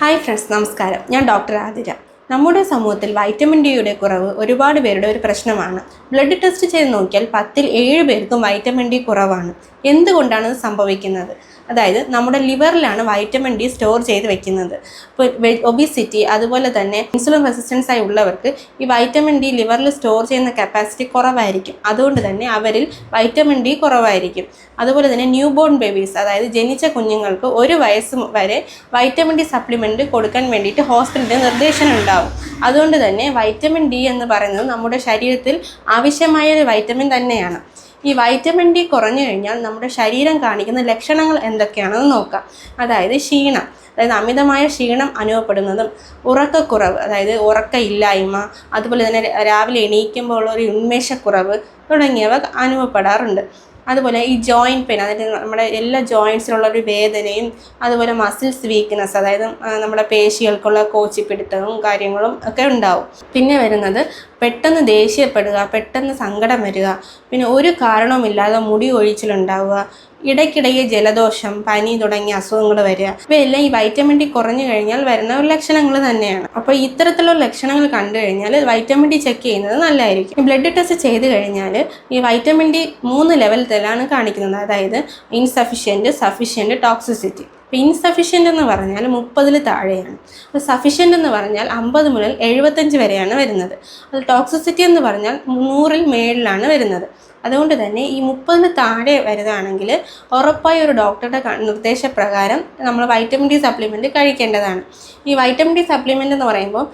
Hi friends നമസ്കാരം. ഞാൻ doctor Athira. നമ്മുടെ സമൂഹത്തിൽ വൈറ്റമിൻ ഡിയുടെ കുറവ് ഒരുപാട് പേരുടെ ഒരു പ്രശ്നമാണ്. ബ്ലഡ് ടെസ്റ്റ് ചെയ്ത് നോക്കിയാൽ പത്തിൽ ഏഴ് പേർക്കും വൈറ്റമിൻ ഡി കുറവാണ്. എന്തുകൊണ്ടാണ് സംഭവിക്കുന്നത്? അതായത് നമ്മുടെ ലിവറിലാണ് വൈറ്റമിൻ ഡി സ്റ്റോർ ചെയ്ത് വെക്കുന്നത്. ഇപ്പോൾ ഒബിസിറ്റി അതുപോലെ തന്നെ ഇൻസുലിൻ റെസിസ്റ്റൻസ് ആയി ഉള്ളവർക്ക് ഈ വൈറ്റമിൻ ഡി ലിവറിൽ സ്റ്റോർ ചെയ്യുന്ന കപ്പാസിറ്റി കുറവായിരിക്കും. അതുകൊണ്ട് തന്നെ അവരിൽ വൈറ്റമിൻ ഡി കുറവായിരിക്കും. അതുപോലെ തന്നെ ന്യൂ ബോൺ ബേബീസ് അതായത് ജനിച്ച കുഞ്ഞുങ്ങൾക്ക് ഒരു വയസ്സ് വരെ വൈറ്റമിൻ ഡി സപ്ലിമെന്റ് കൊടുക്കാൻ വേണ്ടിയിട്ട് ഹോസ്പിറ്റലിന്റെ നിർദ്ദേശം ഉണ്ടാവും. അതുകൊണ്ട് തന്നെ വൈറ്റമിൻ ഡി എന്ന് പറയുന്നത് നമ്മുടെ ശരീരത്തിൽ ആവശ്യമായ ഒരു വൈറ്റമിൻ തന്നെയാണ്. ഈ വൈറ്റമിൻ ഡി കുറഞ്ഞു കഴിഞ്ഞാൽ നമ്മുടെ ശരീരം കാണിക്കുന്ന ലക്ഷണങ്ങൾ എന്തൊക്കെയാണെന്ന് നോക്കാം. അതായത് ക്ഷീണം. അതായത് അമിതമായ ക്ഷീണം അനുഭവപ്പെടുന്നതും ഉറക്കക്കുറവ് അതായത് ഉറക്കമില്ലായ്മ അതുപോലെ തന്നെ രാവിലെ എണീക്കുമ്പോൾ ഒരു ഉന്മേഷക്കുറവ് തുടങ്ങിയവ അനുഭവപ്പെടാറുണ്ട്. അതുപോലെ ഈ ജോയിന്റ് പെയിൻ അതായത് നമ്മുടെ എല്ലാ ജോയിൻസിലുള്ള ഒരു വേദനയും അതുപോലെ മസിൽസ് വീക്ക്നെസ് അതായത് നമ്മുടെ പേശികൾക്കുള്ള കോച്ചിപ്പിടുത്തവും കാര്യങ്ങളും ഒക്കെ ഉണ്ടാവും. പിന്നെ വരുന്നത് പെട്ടെന്ന് ദേഷ്യപ്പെടുക പെട്ടെന്ന് സങ്കടം വരിക പിന്നെ ഒരു കാരണവുമില്ലാതെ മുടി ഒഴിച്ചിലുണ്ടാവുക ഇടയ്ക്കിടയ്ക്ക് ജലദോഷം പനി തുടങ്ങിയ അസുഖങ്ങൾ വരിക. ഇവയെല്ലാം ഈ വൈറ്റമിൻ ഡി കുറഞ്ഞു കഴിഞ്ഞാൽ വരുന്ന ഒരു ലക്ഷണങ്ങൾ തന്നെയാണ്. അപ്പോൾ ഇത്തരത്തിലുള്ള ലക്ഷണങ്ങൾ കണ്ടു കഴിഞ്ഞാൽ വൈറ്റമിൻ ഡി ചെക്ക് ചെയ്യുന്നത് നല്ലതായിരിക്കും. ബ്ലഡ് ടെസ്റ്റ് ചെയ്ത് കഴിഞ്ഞാൽ ഈ വൈറ്റമിൻ ഡി മൂന്ന് ലെവലിലാണ് കാണിക്കുന്നത്. അതായത് ഇൻസഫിഷ്യന്റ് സഫിഷ്യന്റ് ടോക്സിസിറ്റി അപ്പോൾ ഇൻസഫിഷ്യന്റ് എന്ന് പറഞ്ഞാൽ മുപ്പതിൽ താഴെയാണ്. അപ്പോൾ സഫിഷ്യന്റ് എന്ന് പറഞ്ഞാൽ അമ്പത് മുതൽ എഴുപത്തഞ്ച് വരെയാണ് വരുന്നത്. അത് ടോക്സിസിറ്റി എന്ന് പറഞ്ഞാൽ നൂറിൽ മേളിലാണ് വരുന്നത്. അതുകൊണ്ട് തന്നെ ഈ മുപ്പതിന് താഴെ വരുന്നതാണെങ്കിൽ ഉറപ്പായി ഒരു ഡോക്ടറുടെ നിർദ്ദേശപ്രകാരം നമ്മൾ വൈറ്റമിൻ ഡി സപ്ലിമെന്റ് കഴിക്കേണ്ടതാണ്. ഈ വൈറ്റമിൻ ഡി സപ്ലിമെന്റ് എന്ന് പറയുമ്പോൾ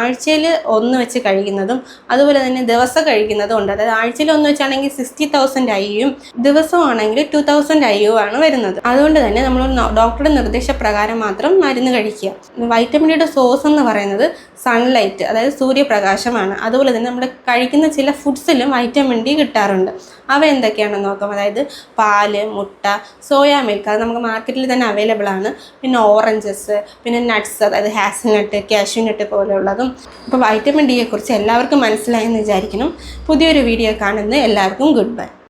ആഴ്ചയിൽ ഒന്ന് വെച്ച് കഴിക്കുന്നതും അതുപോലെ തന്നെ ദിവസം കഴിക്കുന്നതും ഉണ്ട്. അതായത് ആഴ്ചയിൽ ഒന്ന് വെച്ചാണെങ്കിൽ സിക്സ്റ്റി തൗസൻഡ് ഐ ഐയും ദിവസമാണെങ്കിൽ ടു തൗസൻഡ് ഐ യു ആണ് വരുന്നത്. അതുകൊണ്ട് തന്നെ നമ്മൾ ഡോക്ടറുടെ നിർദ്ദേശപ്രകാരം മാത്രം മരുന്ന് കഴിക്കുക. വൈറ്റമിൻ ഡിയുടെ സോഴ്സ് എന്ന് പറയുന്നത് സൺലൈറ്റ് അതായത് സൂര്യപ്രകാശമാണ്. അതുപോലെ തന്നെ നമ്മൾ കഴിക്കുന്ന ചില ഫുഡ്സിലും വൈറ്റമിൻ ഡി കിട്ടാറുണ്ട്. അവ എന്തൊക്കെയാണെന്ന് നോക്കാം. അതായത് പാൽ മുട്ട സോയാ മിൽക്ക് അത് നമുക്ക് മാർക്കറ്റിൽ തന്നെ അവൈലബിൾ ആണ്. പിന്നെ ഓറഞ്ചസ് പിന്നെ നട്ട്സ് അതായത് ഹാസൽനട്ട് കാഷ്യൂനട്ട് പോലെയുള്ളതും. ഇപ്പോൾ വൈറ്റമിൻ ഡിയെക്കുറിച്ച് എല്ലാവർക്കും മനസ്സിലായെന്ന് വിചാരിക്കണം പുതിയൊരു വീഡിയോ കാണുന്നത് എല്ലാവർക്കും ഗുഡ് ബൈ